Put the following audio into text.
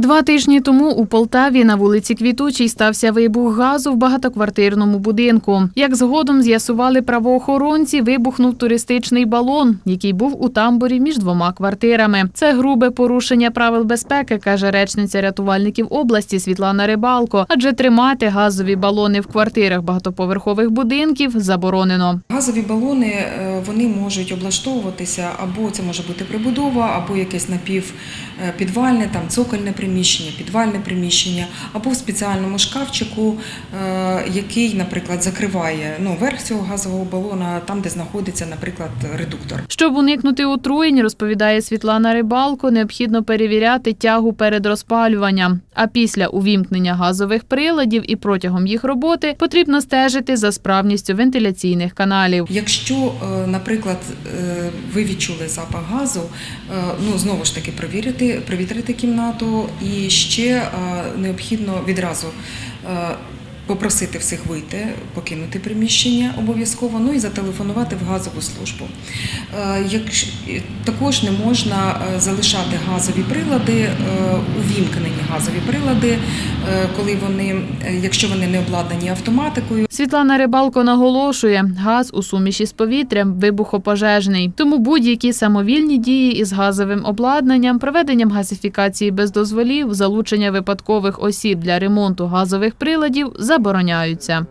Два тижні тому у Полтаві на вулиці Квітучій стався вибух газу в багатоквартирному будинку. Як згодом з'ясували правоохоронці, вибухнув туристичний балон, який був у тамбурі між двома квартирами. Це грубе порушення правил безпеки, каже речниця рятувальників області Світлана Рибалко. Адже тримати газові балони в квартирах багатоповерхових будинків заборонено. Газові балони е, вони можуть облаштовуватися або це може бути прибудова, або якесь напівпідвальне, там цокольне приміщення, підвальне приміщення, або в спеціальному шкафчику, е, який, наприклад, закриває ну, верх цього газового балона, там, де знаходиться, наприклад, редуктор. Щоб уникнути отруєнь, розповідає Світлана Рибалко, необхідно перевіряти тягу перед розпалюванням. А після увімкнення газових приладів і протягом їх роботи потрібно стежити за справністю вентиляційних каналів. Якщо, е, наприклад, е, ви відчули запах газу, ну знову ж таки провірити, провітрити кімнату і ще е, необхідно відразу. е, Попросити всіх вийти, покинути приміщення обов'язково, ну і зателефонувати в газову службу. Е, також не можна залишати газові прилади, увімкнені газові прилади, коли вони, е, якщо вони не обладнані автоматикою, Світлана Рибалко наголошує, газ у суміші з повітрям вибухопожежний. Тому будь-які самовільні дії із газовим обладнанням, проведенням газифікації без дозволів, залучення випадкових осіб для ремонту газових приладів забороняються.